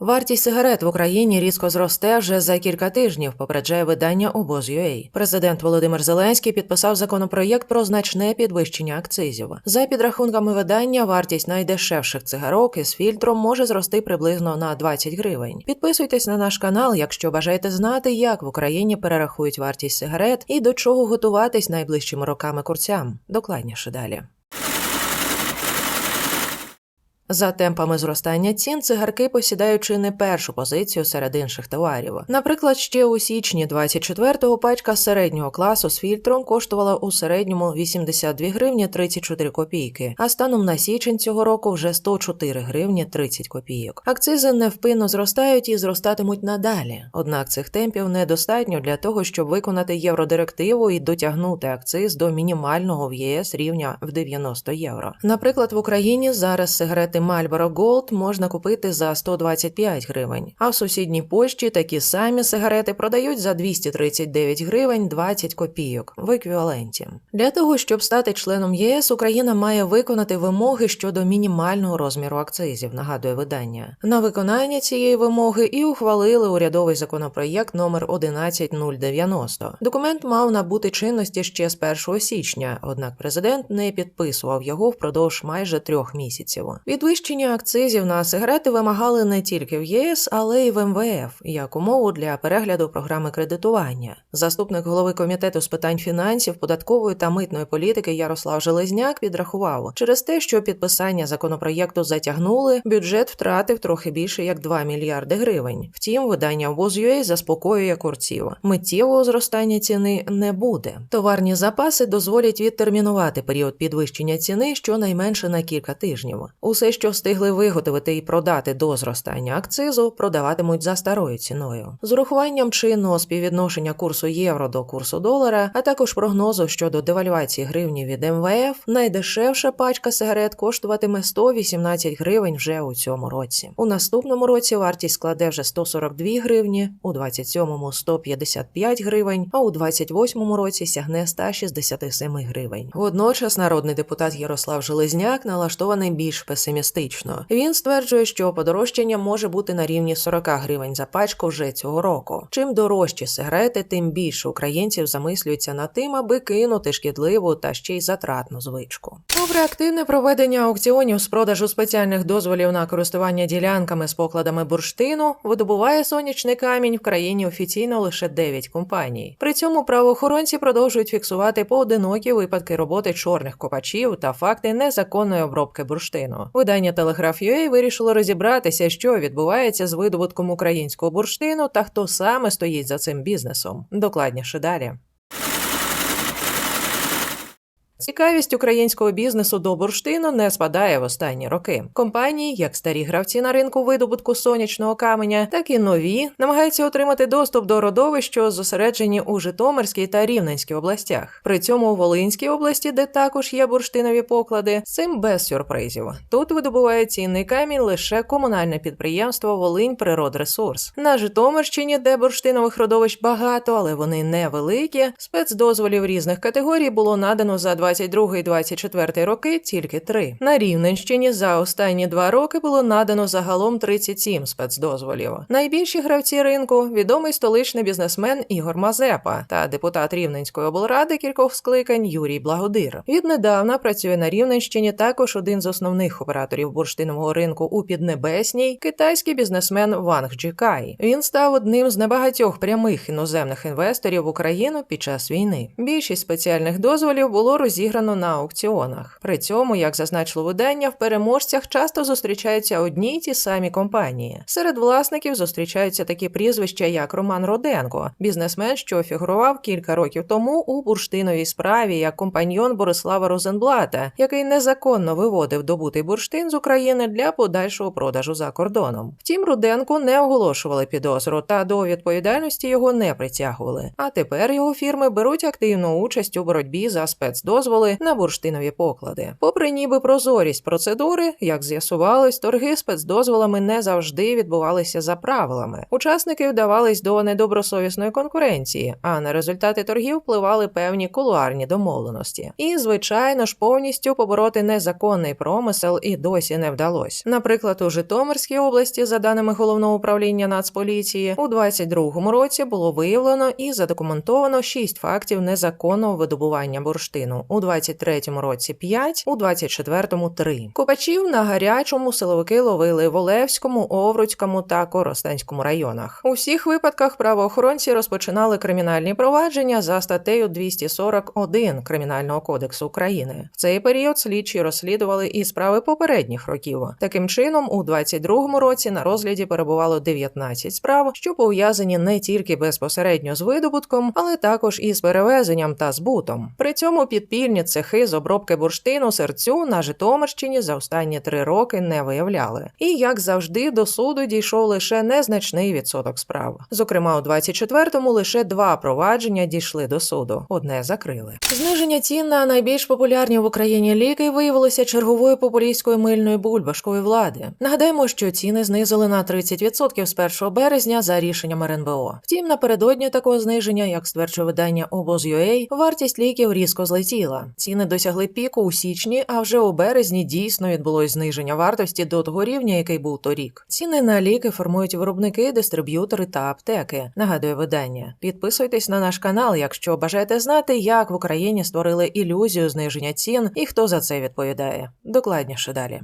Вартість сигарет в Україні різко зросте вже за кілька тижнів. Попереджає видання обоз.ua. Президент Володимир Зеленський підписав законопроєкт про значне підвищення акцизів. За підрахунками видання, вартість найдешевших цигарок із фільтром може зрости приблизно на 20 гривень. Підписуйтесь на наш канал, якщо бажаєте знати, як в Україні перерахують вартість сигарет і до чого готуватись найближчими роками курцям. Докладніше далі. За темпами зростання цін цигарки посідають чи не першу позицію серед інших товарів. Наприклад, ще у січні 24-го пачка середнього класу з фільтром коштувала у середньому 82 гривні 34 копійки, а станом на січень цього року вже 104 гривні 30 копійок. Акцизи невпинно зростають і зростатимуть надалі. Однак цих темпів недостатньо для того, щоб виконати євродирективу і дотягнути акциз до мінімального в ЄС рівня в 90 євро. Наприклад, в Україні зараз сигарети Marlboro Gold можна купити за 125 гривень, а в сусідній Польщі такі самі сигарети продають за 239 гривень 20 копійок в еквіваленті. Для того щоб стати членом єС, Україна має виконати вимоги щодо мінімального розміру акцизів. Нагадує видання. На виконання цієї вимоги і ухвалили урядовий законопроєкт номер 11090. Документ мав набути чинності ще з 1 січня, однак президент не підписував його впродовж майже трьох місяців. Підвищення акцизів на сигарети вимагали не тільки в ЄС, але й в МВФ як умову для перегляду програми кредитування. Заступник голови комітету з питань фінансів, податкової та митної політики Ярослав Железняк підрахував, через те, що підписання законопроєкту затягнули, бюджет втратив трохи більше як 2 мільярди гривень. Втім, видання ВОЗ.UA заспокоює курців. Миттєвого зростання ціни не буде. Товарні запаси дозволять відтермінувати період підвищення ціни щонайменше на кілька тижнів. Усе, що встигли виготовити і продати до зростання акцизу, продаватимуть за старою ціною. З урахуванням чинного співвідношення курсу євро до курсу долара, а також прогнозу щодо девальвації гривні від МВФ, найдешевша пачка сигарет коштуватиме 118 гривень вже у цьому році. У наступному році вартість складе вже 142 гривні, у 27-му – 155 гривень, а у 28-му році сягне 167 гривень. Водночас народний депутат Ярослав Железняк налаштований більш песимістично. Він стверджує, що подорожчання може бути на рівні 40 гривень за пачку вже цього року. Чим дорожчі сигарети, тим більше українців замислюються над тим, аби кинути шкідливу та ще й затратну звичку. Попри активне проведення аукціонів з продажу спеціальних дозволів на користування ділянками з покладами бурштину, видобуває сонячний камінь в країні офіційно лише 9 компаній. При цьому правоохоронці продовжують фіксувати поодинокі випадки роботи чорних копачів та факти незаконної обробки бурштину. Видання Телеграф.UA вирішило розібратися, що відбувається з видобутком українського бурштину та хто саме стоїть за цим бізнесом. Докладніше далі. Цікавість українського бізнесу до бурштину не спадає в останні роки. Компанії, як старі гравці на ринку видобутку сонячного каменя, так і нові, намагаються отримати доступ до родовищ, що зосереджені у Житомирській та Рівненській областях. При цьому у Волинській області, де також є бурштинові поклади, цим без сюрпризів. Тут видобуває цінний камінь лише комунальне підприємство Волинь Природресурс. На Житомирщині, де бурштинових родовищ багато, але вони невеликі, спецдозволів різних категорій було надано за 22-24 роки тільки три. На Рівненщині за останні два роки було надано загалом 37 спецдозволів. Найбільші гравці ринку відомий столичний бізнесмен Ігор Мазепа та депутат Рівненської облради кількох скликань Юрій Благодир. Віднедавна працює на Рівненщині також один з основних операторів бурштинового ринку у Піднебесній китайський бізнесмен Ванг Джікай. Він став одним з небагатьох прямих іноземних інвесторів в Україну під час війни. Більшість спеціальних дозволів було розіграно на аукціонах. При цьому, як зазначило видання, в переможцях часто зустрічаються одні й ті самі компанії. Серед власників зустрічаються такі прізвища, як Роман Роденко, бізнесмен, що фігурував кілька років тому у бурштиновій справі як компаньйон Борислава Розенблата, який незаконно виводив добутий бурштин з України для подальшого продажу за кордоном. Втім, Руденку не оголошували підозру та до відповідальності його не притягували. А тепер його фірми беруть активну участь у боротьбі за спецдозвіл дозволи на бурштинові поклади. Попри ніби прозорість процедури, як з'ясувалось, торги спецдозволами не завжди відбувалися за правилами. Учасники вдавались до недобросовісної конкуренції, а на результати торгів впливали певні кулуарні домовленості. І, звичайно ж, повністю побороти незаконний промисел і досі не вдалося. Наприклад, у Житомирській області, за даними головного управління Нацполіції, у 22-му році було виявлено і задокументовано 6 фактів незаконного видобування бурштину, у 23-му році 5, у 24-му 3. Копачів на гарячому силовики ловили в Олевському, Овруцькому та Коростенському районах. У всіх випадках правоохоронці розпочинали кримінальні провадження за статтею 241 Кримінального кодексу України. В цей період слідчі розслідували і справи попередніх років. Таким чином, у 22-му році на розгляді перебувало 19 справ, що пов'язані не тільки безпосередньо з видобутком, але також із перевезенням та збутом. При цьому підпільні цехи з обробки бурштину серцю на Житомирщині за останні три роки не виявляли. І як завжди, до суду дійшов лише незначний відсоток справ. Зокрема, у 24-му лише два провадження дійшли до суду. Одне закрили. Зниження цін на найбільш популярні в Україні ліки виявилося черговою популістською мильною бульбашкою влади. Нагадаємо, що ціни знизили на 30% з 1 березня за рішенням РНБО. Втім, напередодні такого зниження, як стверджує видання Обоз.UA, вартість ліків різко злетіла. Ціни досягли піку у січні, а вже у березні дійсно відбулось зниження вартості до того рівня, який був торік. Ціни на ліки формують виробники, дистриб'ютори та аптеки. Нагадує видання. Підписуйтесь на наш канал, якщо бажаєте знати, як в Україні створили ілюзію зниження цін і хто за це відповідає. Докладніше далі.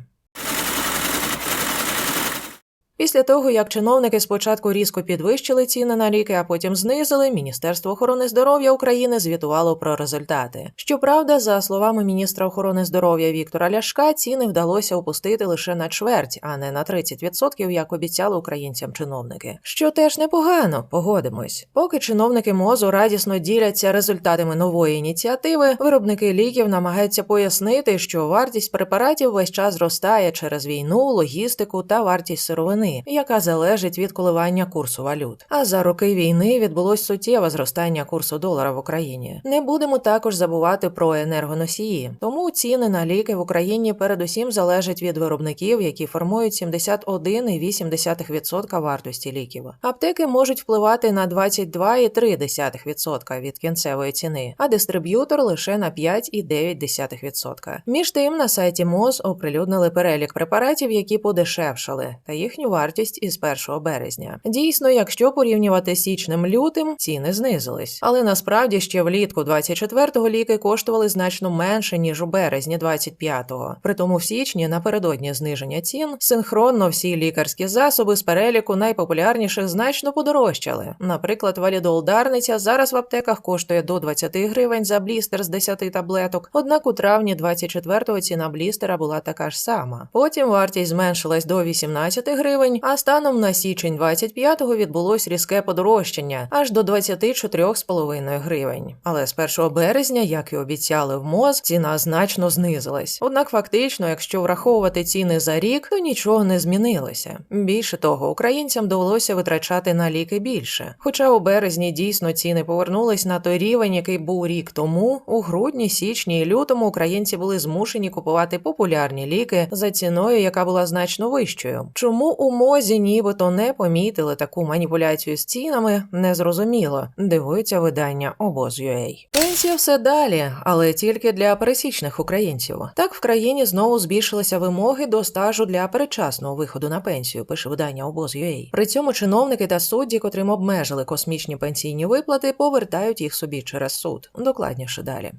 Після того, як чиновники спочатку різко підвищили ціни на ліки, а потім знизили, Міністерство охорони здоров'я України звітувало про результати. Щоправда, за словами міністра охорони здоров'я Віктора Ляшка, ціни вдалося опустити лише на чверть, а не на 30%, як обіцяли українцям чиновники. Що теж непогано, погодимось. Поки чиновники мозу радісно діляться результатами нової ініціативи, виробники ліків намагаються пояснити, що вартість препаратів весь час зростає через війну, логістику та вартість сировини яка залежить від коливання курсу валют. А за роки війни відбулось суттєве зростання курсу долара в Україні. Не будемо також забувати про енергоносії, тому ціни на ліки в Україні передусім залежать від виробників, які формують 71,8% вартості ліків. Аптеки можуть впливати на 22,3% від кінцевої ціни, а дистриб'ютор лише на 5,9%. Між тим на сайті МОЗ оприлюднили перелік препаратів, які подешевшали, та їхню вартість із 1 березня. Дійсно, якщо порівнювати січнем лютим, ціни знизились. Але насправді ще влітку 24-го ліки коштували значно менше ніж у березні 25-го. Притому в січні напередодні зниження цін синхронно всі лікарські засоби з переліку найпопулярніших значно подорожчали. Наприклад, валідол Дарниця зараз в аптеках коштує до 20 гривень за блістер з 10 таблеток. Однак у травні 24-го ціна блістера була така ж сама. Потім вартість зменшилась до 18 гривень, а станом на січень 25-го відбулось різке подорожчання аж до 24,5 гривень. Але з 1 березня, як і обіцяли в МОЗ, ціна значно знизилась. Однак, фактично, якщо враховувати ціни за рік, то нічого не змінилося. Більше того, українцям довелося витрачати на ліки більше. Хоча у березні дійсно ціни повернулись на той рівень, який був рік тому, у грудні, січні і лютому українці були змушені купувати популярні ліки за ціною, яка була значно вищою. Чому у мозі нібито не помітили таку маніпуляцію з цінами, незрозуміло. Дивується видання обоз.ua. Пенсія все далі, але тільки для пересічних українців. Так в країні знову збільшилися вимоги до стажу для передчасного виходу на пенсію. Пише видання обоз.ua. При цьому чиновники та судді, котрим обмежили космічні пенсійні виплати, повертають їх собі через суд. Докладніше далі.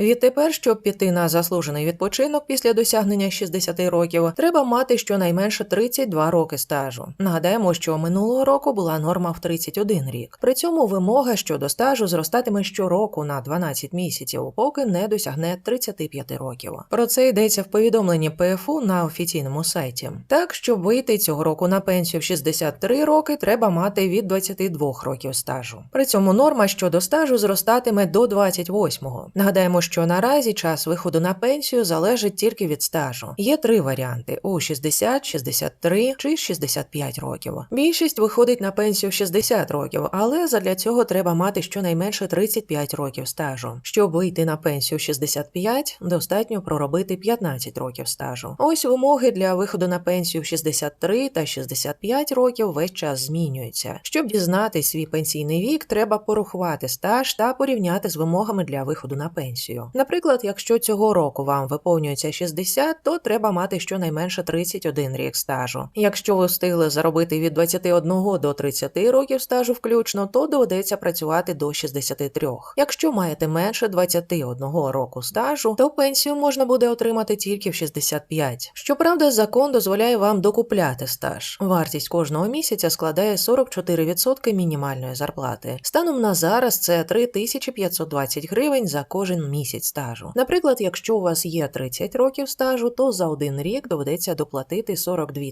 Відтепер, щоб піти на заслужений відпочинок після досягнення 60 років, треба мати щонайменше 32 роки стажу. Нагадаємо, що минулого року була норма в 31 рік. При цьому вимога щодо стажу зростатиме щороку на 12 місяців, поки не досягне 35 років. Про це йдеться в повідомленні ПФУ на офіційному сайті. Так, щоб вийти цього року на пенсію в 63 роки, треба мати від 22 років стажу. При цьому норма щодо стажу зростатиме до 28-го. Нагадаємо, що наразі час виходу на пенсію залежить тільки від стажу. Є три варіанти: у 60, 63 чи 65 років. Більшість виходить на пенсію в 60 років, але задля цього треба мати щонайменше 35 років стажу. Щоб вийти на пенсію в 65, достатньо проробити 15 років стажу. Ось вимоги для виходу на пенсію в 63 та 65 років весь час змінюються. Щоб дізнатись свій пенсійний вік, треба порахувати стаж та порівняти з вимогами для виходу на пенсію. Наприклад, якщо цього року вам виповнюється 60, то треба мати щонайменше 31 рік стажу. Якщо ви встигли заробити від 21 до 30 років стажу включно, то доведеться працювати до 63. Якщо маєте менше 21 року стажу, то пенсію можна буде отримати тільки в 65. Щоправда, закон дозволяє вам докупляти стаж. Вартість кожного місяця складає 44% мінімальної зарплати. Станом на зараз це 3520 гривень за кожен місяць стажу. Наприклад, якщо у вас є 30 років стажу, то за один рік доведеться доплатити 42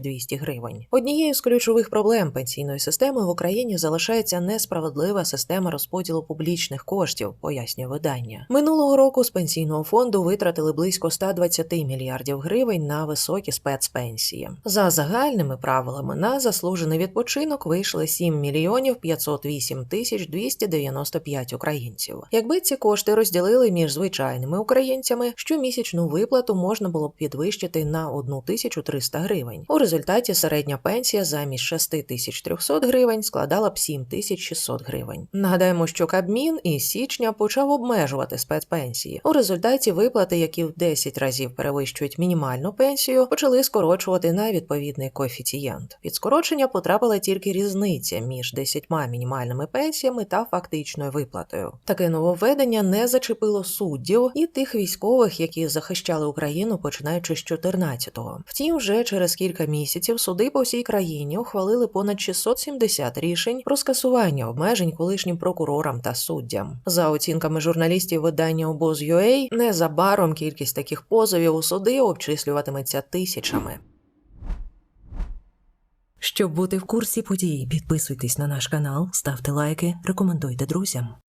200 гривень. Однією з ключових проблем пенсійної системи в Україні залишається несправедлива система розподілу публічних коштів, пояснює видання. Минулого року з пенсійного фонду витратили близько 120 мільярдів гривень на високі спецпенсії. За загальними правилами на заслужений відпочинок вийшли 7 мільйонів 508 тисяч 295 українців. Якби ці кошти розділили між звичайними українцями, щомісячну виплату можна було б підвищити на 1300 гривень. У результаті середня пенсія замість 6300 гривень складала б 7600 гривень. Нагадаємо, що Кабмін із січня почав обмежувати спецпенсії. У результаті виплати, які в 10 разів перевищують мінімальну пенсію, почали скорочувати на відповідний коефіцієнт. Під скорочення потрапила тільки різниця між 10 мінімальними пенсіями та фактичною виплатою. Таке нововведення не зачепило суддів і тих військових, які захищали Україну починаючи з 14-го. Втім, вже через кілька місяців суди по всій країні ухвалили понад 670 рішень про скасування обмежень колишнім прокурорам та суддям. За оцінками журналістів видання обоз.ua, незабаром кількість таких позовів у суди обчислюватиметься тисячами. Щоб бути в курсі подій, підписуйтесь на наш канал, ставте лайки, рекомендуйте друзям.